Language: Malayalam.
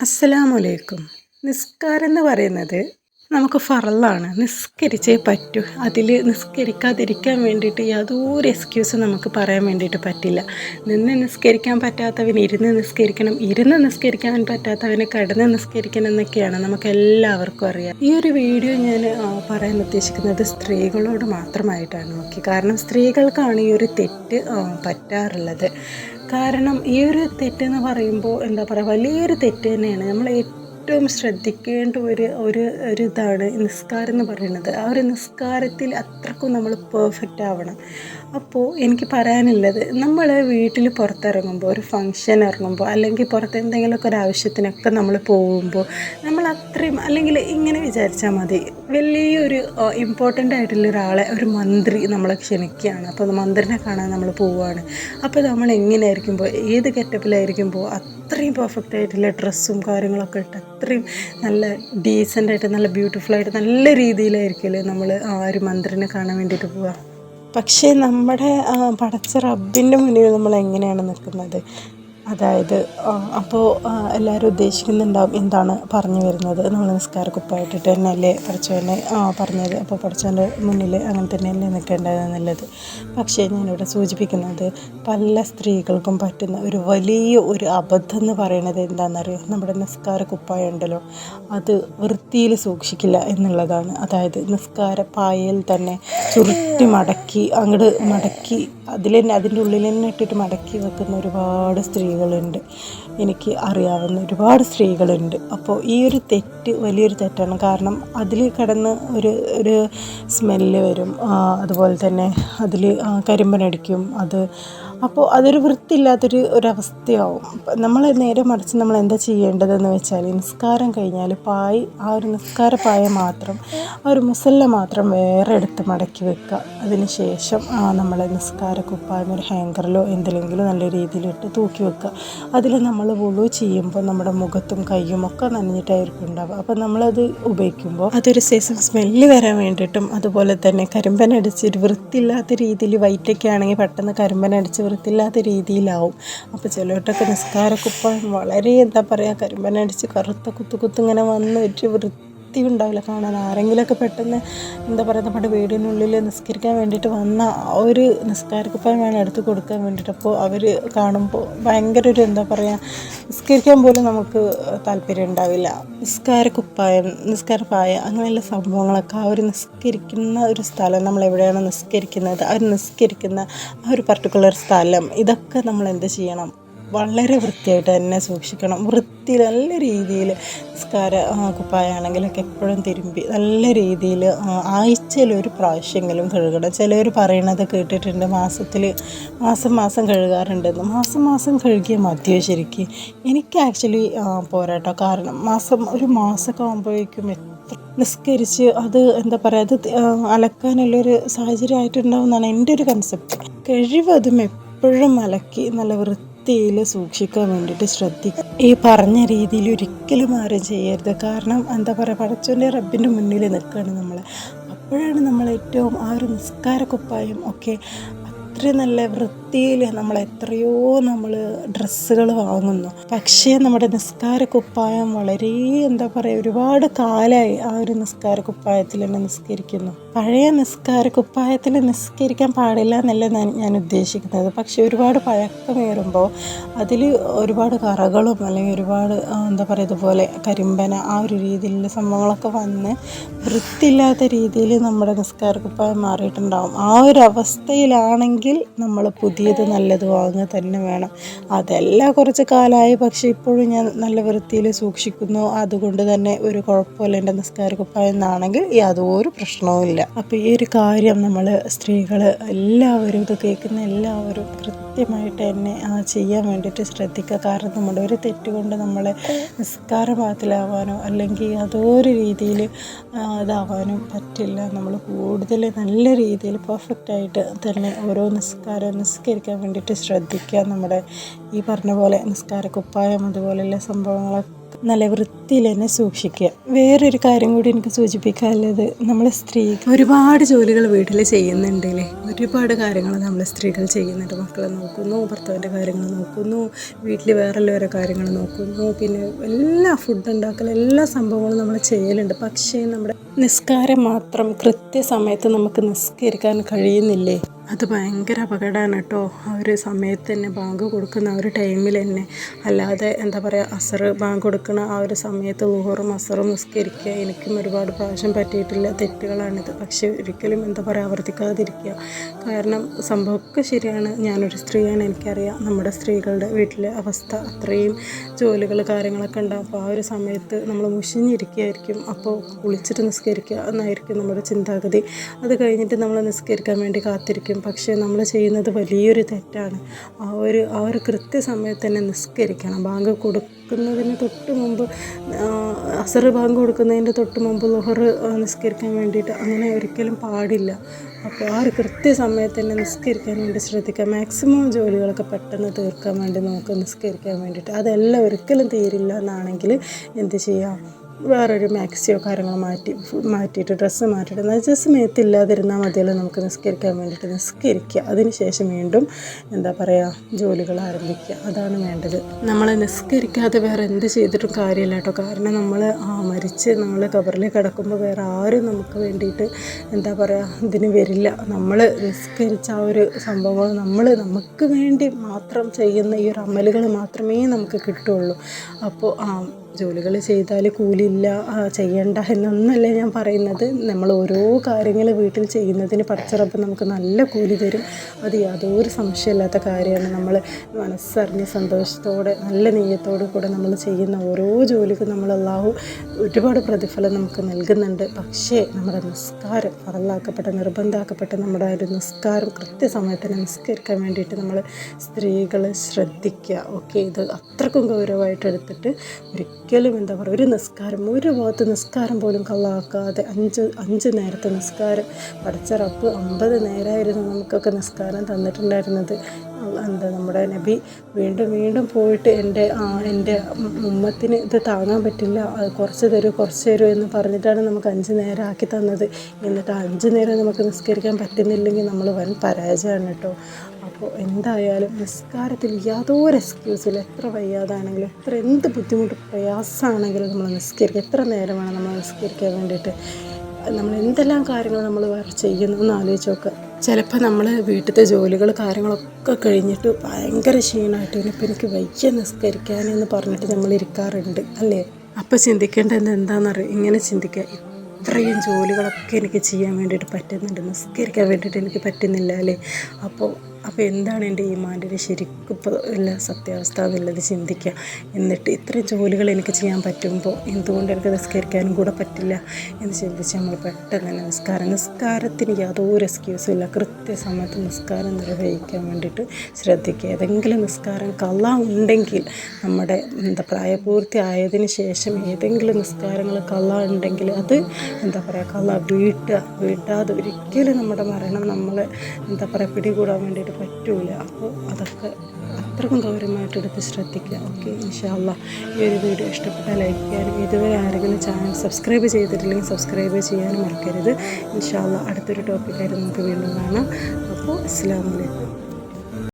അസ്സലാമലൈക്കും നിസ്കാരം എന്ന് പറയുന്നത് നമുക്ക് ഫറലാണ്. നിസ്കരിച്ചേ പറ്റൂ. അതിൽ നിസ്കരിക്കാതിരിക്കാൻ വേണ്ടിയിട്ട് യാതൊരു എക്സ്ക്യൂസും നമുക്ക് പറയാൻ വേണ്ടിയിട്ട് പറ്റില്ല. നിന്ന് നിസ്കരിക്കാൻ പറ്റാത്തവന് ഇരുന്ന് നിസ്കരിക്കണം ഇരുന്ന് നിസ്കരിക്കാൻ പറ്റാത്തവന് കിടന്ന് നിസ്കരിക്കണം എന്നൊക്കെയാണ് നമുക്ക് എല്ലാവർക്കും അറിയാം. ഈ ഒരു വീഡിയോ ഞാൻ പറയാൻ ഉദ്ദേശിക്കുന്നത് സ്ത്രീകളോട് മാത്രമായിട്ടാണ്. നോക്കി കാരണം സ്ത്രീകൾക്കാണ് ഈ ഒരു തെറ്റ് പറ്റാറുള്ളത്. കാരണം ഈ ഒരു തെറ്റെന്ന് പറയുമ്പോൾ എന്താ പറയുക വലിയൊരു തെറ്റ് തന്നെയാണ്. നമ്മൾ ഏറ്റവും ശ്രദ്ധിക്കേണ്ട ഒരു ഒരു ഒരു ഇതാണ് നിസ്കാരം എന്ന് പറയുന്നത്. ആ ഒരു നിസ്കാരത്തിൽ അത്രക്കും നമ്മൾ പെർഫെക്റ്റ് ആവണം. അപ്പോൾ എനിക്ക് പറയാനുള്ളത് നമ്മൾ വീട്ടിൽ പുറത്തിറങ്ങുമ്പോൾ ഒരു ഫങ്ഷൻ ഇറങ്ങുമ്പോൾ അല്ലെങ്കിൽ പുറത്ത് എന്തെങ്കിലുമൊക്കെ ഒരു ആവശ്യത്തിനൊക്കെ നമ്മൾ പോകുമ്പോൾ നമ്മൾ അത്രയും അല്ലെങ്കിൽ ഇങ്ങനെ വിചാരിച്ചാൽ മതി വലിയൊരു ഇമ്പോർട്ടന്റ് ആയിട്ടുള്ള ഒരാളെ ഒരു മന്ത്രി നമ്മളെ ക്ഷണിക്കുകയാണ്. അപ്പോൾ മന്ത്രിനെ കാണാൻ നമ്മൾ പോവുകയാണ്. അപ്പോൾ നമ്മൾ എങ്ങനെയായിരിക്കുമ്പോൾ ഏത് ഗെറ്റപ്പിലായിരിക്കുമ്പോൾ അത്രയും പെർഫെക്റ്റ് ആയിട്ടുള്ള ഡ്രസ്സും കാര്യങ്ങളൊക്കെ ഇട്ട് അത്രയും നല്ല ഡീസന്റായിട്ട് നല്ല ബ്യൂട്ടിഫുൾ ആയിട്ട് നല്ല രീതിയിലായിരിക്കില്ലേ നമ്മൾ ആ ഒരു മന്ത്രിനെ കാണാൻ വേണ്ടിയിട്ട് പോവുക. പക്ഷേ നമ്മുടെ പടച്ച റബ്ബിന്റെ മുന്നിൽ നമ്മൾ എങ്ങനെയാണ് നിൽക്കുന്നത്? അതായത് അപ്പോൾ എല്ലാവരും ഉദ്ദേശിക്കുന്നുണ്ടാവും എന്താണ് പറഞ്ഞു വരുന്നത്. നമ്മൾ കുപ്പായിട്ടിട്ട് തന്നെയല്ലേ പഠിച്ചവനെ പറഞ്ഞത്. അപ്പോൾ പഠിച്ചവന്റെ മുന്നിൽ അങ്ങനെ തന്നെയല്ലേ നിൽക്കേണ്ടത് എന്നുള്ളത്. പക്ഷേ ഞാനിവിടെ സൂചിപ്പിക്കുന്നത് പല സ്ത്രീകൾക്കും പറ്റുന്ന ഒരു വലിയ ഒരു അബദ്ധം എന്ന് പറയുന്നത് എന്താണെന്നറിയോ? നമ്മുടെ നിസ്കാര കുപ്പായം ഉണ്ടല്ലോ. അത് വൃത്തിയിൽ സൂക്ഷിക്കില്ല എന്നുള്ളതാണ്. അതായത് നിസ്കാര പായയിൽ തന്നെ ചുരുട്ടി മടക്കി അങ്ങോട്ട് മടക്കി അതിൽ തന്നെ അതിന്റെ ഉള്ളിൽ തന്നെ ഇട്ടിട്ട് മടക്കി വെക്കുന്ന ഒരുപാട് സ്ത്രീകളുണ്ട്. എനിക്ക് അറിയാവുന്ന ഒരുപാട് സ്ത്രീകളുണ്ട്. അപ്പോൾ ഈ ഒരു തെറ്റ് വലിയൊരു തെറ്റാണ്. കാരണം അതിൽ കിടന്ന് ഒരു ഒരു സ്മെല്ല് വരും. അതുപോലെ തന്നെ അതിൽ കരിമ്പനടിക്കും. അത് അപ്പോൾ അതൊരു വൃത്തിയില്ലാത്തൊരു ഒരവസ്ഥയാവും. നമ്മൾ നേരെ മറിച്ച് നമ്മൾ എന്താ ചെയ്യേണ്ടതെന്ന് വെച്ചാൽ നിസ്കാരം കഴിഞ്ഞാൽ പായ് ആ ഒരു നിസ്കാര പായ മാത്രം ആ ഒരു മുസല്ല മാത്രം വേറെ എടുത്ത് മടക്കി വെക്കുക അതിന് ശേഷം നമ്മൾ നിസ്കാര കുപ്പായം ഒരു ഹാങ്കറിലോ എന്തിലെങ്കിലും നല്ല രീതിയിലിട്ട് തൂക്കി വെക്കുക അതിൽ നമ്മൾ വുളു ചെയ്യുമ്പോൾ നമ്മുടെ മുഖത്തും കൈയും ഒക്കെ നനഞ്ഞിട്ടായിരിക്കും ഉണ്ടാവുക. അപ്പോൾ നമ്മളത് ഉപയോഗിക്കുമ്പോൾ അതൊരു സീസൺ സ്മെല്ല് വരാൻ വേണ്ടിയിട്ടും അതുപോലെ തന്നെ കരിമ്പനടിച്ച് ഒരു വൃത്തിയില്ലാത്ത രീതിയിൽ വൈറ്റൊക്കെ ആണെങ്കിൽ പെട്ടെന്ന് കരിമ്പനടിച്ച് വൃത്തിയില്ലാത്ത രീതിയിലാവും. അപ്പോൾ ചിലവട്ടൊക്കെ നിസ്കാരക്കുപ്പം വളരെ എന്താ പറയുക കരിമ്പനടിച്ച് കറുത്ത കുത്തു കുത്തിങ്ങനെ വന്ന് ഒരു വൃത്തി വൃത്തി ഉണ്ടാവില്ല കാണാൻ ആരെങ്കിലുമൊക്കെ പെട്ടെന്ന് എന്താ പറയുക നമ്മുടെ വീടിനുള്ളിൽ നിസ്കരിക്കാൻ വേണ്ടിയിട്ട് വന്ന ഒരു നിസ്കാരക്കുപ്പം വേണം എടുത്ത് കൊടുക്കാൻ വേണ്ടിയിട്ട്. അപ്പോൾ അവർ കാണുമ്പോൾ ഭയങ്കര ഒരു എന്താ പറയുക നിസ്കരിക്കാൻ പോലും നമുക്ക് താല്പര്യം ഉണ്ടാവില്ല. നിസ്കാരക്കുപ്പായം നിസ്കാരപ്പായ അങ്ങനെയുള്ള സംഭവങ്ങളൊക്കെ ആ ഒരു നിസ്കരിക്കുന്ന ഒരു സ്ഥലം നമ്മൾ എവിടെയാണ് നിസ്കരിക്കുന്നത് ആ നിസ്കരിക്കുന്ന ആ ഒരു പർട്ടിക്കുലർ സ്ഥലം ഇതൊക്കെ നമ്മൾ എന്ത് ചെയ്യണം? വളരെ വൃത്തിയായിട്ട് തന്നെ സൂക്ഷിക്കണം. വൃത്തി നല്ല രീതിയിൽ നിസ്കാര കുപ്പായാണെങ്കിലൊക്കെ എപ്പോഴും തിരുമ്പി നല്ല രീതിയിൽ ആഴ്ചയിൽ ഒരു പ്രാവശ്യമെങ്കിലും കഴുകണം. ചിലവർ പറയണത് കേട്ടിട്ടുണ്ട് മാസത്തിൽ മാസം മാസം കഴുകാറുണ്ടെന്ന്. മാസം മാസം കഴുകിയ മതിയോ ശരിക്കും? എനിക്ക് ആക്ച്വലി പോരാട്ടോ. കാരണം മാസം ഒരു മാസമൊക്കെ ആകുമ്പോഴേക്കും നിസ്കരിച്ച് അത് എന്താ പറയുക അത് അലക്കാനുള്ളൊരു സാഹചര്യം ആയിട്ടുണ്ടാവും എന്നാണ് എന്റെ ഒരു കൺസെപ്റ്റ് കഴിവതും എപ്പോഴും അലക്കി നല്ല വൃത്തി വൃത്തിയിൽ സൂക്ഷിക്കാൻ വേണ്ടിയിട്ട് ശ്രദ്ധിക്കുക ഈ പറഞ്ഞ രീതിയിൽ ഒരിക്കലും ആരും ചെയ്യരുത്. കാരണം എന്താ പറയുക പടച്ചോന്റെ റബ്ബിന്റെ മുന്നിൽ നിൽക്കുകയാണ് നമ്മൾ അപ്പോഴാണ് നമ്മൾ ഏറ്റവും ആ ഒരു നിസ്കാരക്കുപ്പായും ഒക്കെ അത്രയും നല്ല വൃത്തിയിൽ നമ്മൾ എത്രയോ നമ്മൾ ഡ്രസ്സുകൾ വാങ്ങുന്നു. പക്ഷേ നമ്മുടെ നിസ്കാര കുപ്പായം വളരെ എന്താ പറയുക ഒരുപാട് കാലമായി ആ ഒരു നിസ്കാര കുപ്പായത്തിൽ തന്നെ നിസ്കരിക്കുന്നു. പഴയ നിസ്കാര കുപ്പായത്തിൽ നിസ്കരിക്കാൻ പാടില്ല എന്നല്ല ഞാൻ ഉദ്ദേശിക്കുന്നത്. പക്ഷേ ഒരുപാട് പഴക്കമേറുമ്പോൾ അതിൽ ഒരുപാട് കറകളും അല്ലെങ്കിൽ ഒരുപാട് എന്താ പറയുക ഇതുപോലെ കരിമ്പന ആ ഒരു രീതിയിലുള്ള സംഭവങ്ങളൊക്കെ വന്ന് വൃത്തിയില്ലാത്ത രീതിയിൽ നമ്മുടെ നിസ്കാര കുപ്പായം മാറിയിട്ടുണ്ടാവും. ആ ഒരു അവസ്ഥയിലാണെങ്കിൽ എങ്കിൽ നമ്മൾ പുതിയത് നല്ലത് വാങ്ങുക തന്നെ വേണം. അതല്ല കുറച്ച് കാലമായി പക്ഷേ ഇപ്പോഴും ഞാൻ നല്ല വൃത്തിയിൽ സൂക്ഷിക്കുന്നു. അതുകൊണ്ട് തന്നെ ഒരു കുഴപ്പമില്ല എന്റെ നിസ്കാര കുപ്പായം എന്നാണെങ്കിൽ യാതൊരു പ്രശ്നവുമില്ല അപ്പോൾ ഈ ഒരു കാര്യം നമ്മൾ സ്ത്രീകൾ എല്ലാവരും ഇത് കേൾക്കുന്ന എല്ലാവരും കൃത്യമായിട്ട് തന്നെ ചെയ്യാൻ വേണ്ടിയിട്ട് ശ്രദ്ധിക്കുക. കാരണം നമ്മുടെ ഒരു തെറ്റുകൊണ്ട് നമ്മളെ നിസ്കാര ഭാഗത്തിലാവാനോ അല്ലെങ്കിൽ അതൊരു രീതിയിൽ ഇതാവാനും പറ്റില്ല. നമ്മൾ കൂടുതൽ നല്ല രീതിയിൽ പെർഫെക്റ്റായിട്ട് തന്നെ ഓരോ നിസ്കാരം നിസ്കരിക്കാൻ വേണ്ടിയിട്ട് ശ്രദ്ധിക്കുക. നമ്മുടെ ഈ പറഞ്ഞ പോലെ നിസ്കാര കുപ്പായം അതുപോലെയുള്ള സംഭവങ്ങളൊക്കെ നല്ല വൃത്തിയിൽ തന്നെ സൂക്ഷിക്കുക. വേറൊരു കാര്യം കൂടി എനിക്ക് സൂചിപ്പിക്കാനുള്ളത് നമ്മളെ സ്ത്രീ ഒരുപാട് ജോലികൾ വീട്ടിൽ ചെയ്യുന്നുണ്ടല്ലേ? ഒരുപാട് കാര്യങ്ങൾ നമ്മൾ സ്ത്രീകൾ ചെയ്യുന്നുണ്ട്. മക്കളെ നോക്കുന്നു ഭർത്താവിന്റെ കാര്യങ്ങൾ നോക്കുന്നു വീട്ടിൽ വേറെല്ലാവരുടെ കാര്യങ്ങൾ നോക്കുന്നു. പിന്നെ എല്ലാ ഫുഡ് ഉണ്ടാക്കൽ എല്ലാ സംഭവങ്ങളും നമ്മൾ ചെയ്യലുണ്ട്. പക്ഷേ നമ്മുടെ നിസ്കാരം മാത്രം കൃത്യസമയത്ത് നമുക്ക് നിസ്കരിക്കാൻ കഴിയുന്നില്ലേ? അത് ഭയങ്കര അപകടമാണ് കേട്ടോ. ആ ഒരു സമയത്ത് തന്നെ ബാങ്ക് കൊടുക്കുന്ന ആ ഒരു ടൈമിൽ തന്നെ. അല്ലാതെ എന്താ പറയുക അസർ ബാങ്ക് കൊടുക്കുന്ന ആ ഒരു സമയത്ത് ലുഹറും അസറും നിസ്കരിക്കുക. എനിക്കും ഒരുപാട് പ്രാവശ്യം പറ്റിയിട്ടില്ല. തെറ്റുകളാണിത്. പക്ഷേ ഒരിക്കലും എന്താ പറയുക ആവർത്തിക്കാതിരിക്കുക. കാരണം സംഭവമൊക്കെ ശരിയാണ്. ഞാനൊരു സ്ത്രീയാണ് എനിക്കറിയാം. നമ്മുടെ സ്ത്രീകളുടെ വീട്ടിലെ അവസ്ഥ അത്രയും ജോലികൾ കാര്യങ്ങളൊക്കെ ഉണ്ടാകും അപ്പോൾ ആ ഒരു സമയത്ത് നമ്മൾ മുഷിഞ്ഞിരിക്കുകയായിരിക്കും. അപ്പോൾ കുളിച്ചിട്ട് നിസ്കരിക്കുക എന്നായിരിക്കും നമ്മുടെ ചിന്താഗതി. അത് കഴിഞ്ഞിട്ട് നമ്മൾ നിസ്കരിക്കാൻ വേണ്ടി കാത്തിരിക്കും. പക്ഷേ നമ്മൾ ചെയ്യുന്നത് വലിയൊരു തെറ്റാണ്. ആ ഒരു ആ ഒരു കൃത്യസമയത്ത് തന്നെ നിസ്കരിക്കണം. ബാങ്ക് കൊടുക്കുന്നതിന് തൊട്ട് മുമ്പ് അസർ ബാങ്ക് കൊടുക്കുന്നതിന്റെ തൊട്ട് മുമ്പ് ലുഹർ നിസ്കരിക്കാൻ വേണ്ടിയിട്ട് അങ്ങനെ ഒരിക്കലും പാടില്ല. അപ്പോൾ ആ ഒരു കൃത്യസമയത്ത് തന്നെ നിസ്കരിക്കാൻ വേണ്ടി ശ്രദ്ധിക്കുക. മാക്സിമം ജോലികളൊക്കെ പെട്ടെന്ന് തീർക്കാൻ വേണ്ടി നോക്കുക നിസ്കരിക്കാൻ വേണ്ടിയിട്ട് അതെല്ലാം ഒരിക്കലും തീരില്ല എന്നാണെങ്കിൽ എന്ത് ചെയ്യാം? വേറൊരു മാക്സിയോ കാര്യങ്ങളോ മാറ്റി മാറ്റിയിട്ട് ഡ്രസ്സ് മാറ്റിയിട്ട് എന്നാൽ ജസ്റ്റ് മേത്തില്ലാതിരുന്നാൽ മതിയല്ലോ നമുക്ക് നിസ്കരിക്കാൻ വേണ്ടിയിട്ട് നിസ്കരിക്കുക. അതിനുശേഷം വീണ്ടും എന്താ പറയുക ജോലികൾ ആരംഭിക്കുക. അതാണ് വേണ്ടത്. നമ്മൾ നിസ്കരിക്കാതെ വേറെ എന്ത് ചെയ്തിട്ടും കാര്യമില്ല കേട്ടോ. കാരണം നമ്മൾ മരിച്ച് നമ്മൾ കബറിൽ കിടക്കുമ്പോൾ വേറെ ആരും നമുക്ക് വേണ്ടിയിട്ട് എന്താ പറയുക ഇതിന് വരില്ല. നമ്മൾ നിസ്കരിച്ച ആ ഒരു സംഭവങ്ങൾ നമ്മൾ നമുക്ക് വേണ്ടി മാത്രം ചെയ്യുന്ന ഈ ഒരു അമലുകൾ മാത്രമേ നമുക്ക് കിട്ടുള്ളൂ അപ്പോൾ ആ ജോലികൾ ചെയ്താൽ കൂലിയില്ല ചെയ്യണ്ട എന്നൊന്നല്ല ഞാൻ പറയുന്നത്. നമ്മൾ ഓരോ കാര്യങ്ങൾ വീട്ടിൽ ചെയ്യുന്നതിന് പടച്ചിറപ്പ് നമുക്ക് നല്ല കൂലി തരും. അത് യാതൊരു സംശയമില്ലാത്ത കാര്യമാണ്. നമ്മൾ മനസ്സറിഞ്ഞ് സന്തോഷത്തോടെ നല്ല നെയ്യത്തോടു കൂടെ നമ്മൾ ചെയ്യുന്ന ഓരോ ജോലിക്കും നമ്മൾ അള്ളാഹു ഒരുപാട് പ്രതിഫലം നമുക്ക് നൽകുന്നുണ്ട്. പക്ഷേ നമ്മുടെ നിസ്കാരം പറലാക്കപ്പെട്ട നിർബന്ധമാക്കപ്പെട്ട നമ്മുടെ ഒരു നിസ്കാരം കൃത്യസമയത്തിന് നിസ്കരിക്കാൻ വേണ്ടിയിട്ട് നമ്മൾ സ്ത്രീകൾ ശ്രദ്ധിക്കുക. ഓക്കെ ഇത് അത്രക്കും ഗൗരവമായിട്ട് എടുത്തിട്ട് ഒരിക്കലും എന്താ പറയുക ഒരു നിസ്കാരം ഒരു ഭാഗത്ത് നിസ്കാരം പോലും കള്ളാക്കാതെ അഞ്ച് അഞ്ച് നേരത്തെ നിസ്കാരം. പഠിച്ച റബ്ബ് അമ്പത് നേരമായിരുന്നു നമുക്കൊക്കെ നിസ്കാരം തന്നിട്ടുണ്ടായിരുന്നത്. എന്താ നമ്മുടെ നബി വീണ്ടും വീണ്ടും പോയിട്ട് എന്റെ എന്റെ ഉമ്മത്തിന് ഇത് താങ്ങാൻ പറ്റില്ല. കുറച്ച് തരൂ കുറച്ച് തരൂ എന്ന് പറഞ്ഞിട്ടാണ് നമുക്ക് അഞ്ച് നേരം ആക്കി തന്നത്. എന്നിട്ട് അഞ്ച് നേരം നമുക്ക് നിസ്കരിക്കാൻ പറ്റുന്നില്ലെങ്കിൽ നമ്മൾ വൻ പരാജയമാണ് കേട്ടോ. അപ്പോൾ എന്തായാലും നിസ്കാരത്തിൽ യാതൊരു എക്സ്ക്യൂസില്ല എത്ര വയ്യാതാണെങ്കിലും എത്ര എന്ത് ബുദ്ധിമുട്ട് പ്രയാസമാണെങ്കിലും നമ്മൾ നിസ്കരിക്കുക. എത്ര നേരമാണ് നമ്മൾ നിസ്കരിക്കാൻ വേണ്ടിയിട്ട്? നമ്മൾ എന്തെല്ലാം കാര്യങ്ങൾ നമ്മൾ വേറെ ചെയ്യുന്നു എന്ന് ആലോചിച്ച് നോക്കുക ചിലപ്പോൾ നമ്മൾ വീട്ടിലത്തെ ജോലികൾ കാര്യങ്ങളൊക്കെ കഴിഞ്ഞിട്ട് ഭയങ്കര ക്ഷീണമായിട്ട് ഇനിയിപ്പോൾ എനിക്ക് വയ്യ നിസ്കരിക്കാനെന്ന് പറഞ്ഞിട്ട് നമ്മൾ ഇരിക്കാറുണ്ട് അല്ലേ? അപ്പോൾ ചിന്തിക്കേണ്ടത് എന്താണെന്നറിയാം ഇങ്ങനെ ചിന്തിക്കുക. ഇത്രയും ജോലികളൊക്കെ എനിക്ക് ചെയ്യാൻ വേണ്ടിയിട്ട് പറ്റുന്നുണ്ട്. നിസ്കരിക്കാൻ വേണ്ടിയിട്ട് എനിക്ക് പറ്റുന്നില്ല അല്ലേ? അപ്പോൾ അപ്പോൾ എന്താണ് എന്റെ ഈമാന്റെ ശരിക്കും ഇപ്പോൾ എല്ലാ സത്യാവസ്ഥ എന്നുള്ളത് ചിന്തിക്കുക. എന്നിട്ട് ഇത്രയും ജോലികൾ എനിക്ക് ചെയ്യാൻ പറ്റുമ്പോൾ എന്തുകൊണ്ട് എനിക്ക് നിസ്കരിക്കാനും കൂടെ പറ്റില്ല എന്ന് ചിന്തിച്ച് നമ്മൾ പെട്ടെന്ന് തന്നെ നിസ്കാരം നിസ്കാരത്തിന് യാതൊരു എക്സ്ക്യൂസും ഇല്ല. കൃത്യസമയത്ത് നിസ്കാരം നിർവഹിക്കാൻ വേണ്ടിയിട്ട് ശ്രദ്ധിക്കുക. ഏതെങ്കിലും നിസ്കാരം കള്ള ഉണ്ടെങ്കിൽ നമ്മുടെ എന്താ പ്രായപൂർത്തി ആയതിന് ശേഷം ഏതെങ്കിലും നിസ്കാരങ്ങൾ കള്ള ഉണ്ടെങ്കിൽ അത് എന്താ പറയുക കള്ള വീട്ടുക. വീട്ടാതെ ഒരിക്കലും നമ്മുടെ മരണം നമ്മളെ എന്താ പറയുക പിടികൂടാൻ വേണ്ടിയിട്ട് പറ്റൂല. അപ്പോൾ അതൊക്കെ അത്രക്കും ഗൗരവമായിട്ട് എടുത്ത് ശ്രദ്ധിക്കുക. ഓക്കെ ഇൻഷാല്ല ഈ ഒരു വീഡിയോ ഇഷ്ടപ്പെട്ടാൽ ലൈക്ക് ചെയ്യാനും ഇതുവരെ ആരെങ്കിലും ചാനൽ സബ്സ്ക്രൈബ് ചെയ്തിട്ടില്ലെങ്കിൽ സബ്സ്ക്രൈബ് ചെയ്യാനും മറക്കരുത്. ഇൻഷാല്ല അടുത്തൊരു ടോപ്പിക്കായിട്ട് നമുക്ക് വീണ്ടും കാണാം. അപ്പോൾ അസ്സാം വലൈക്കും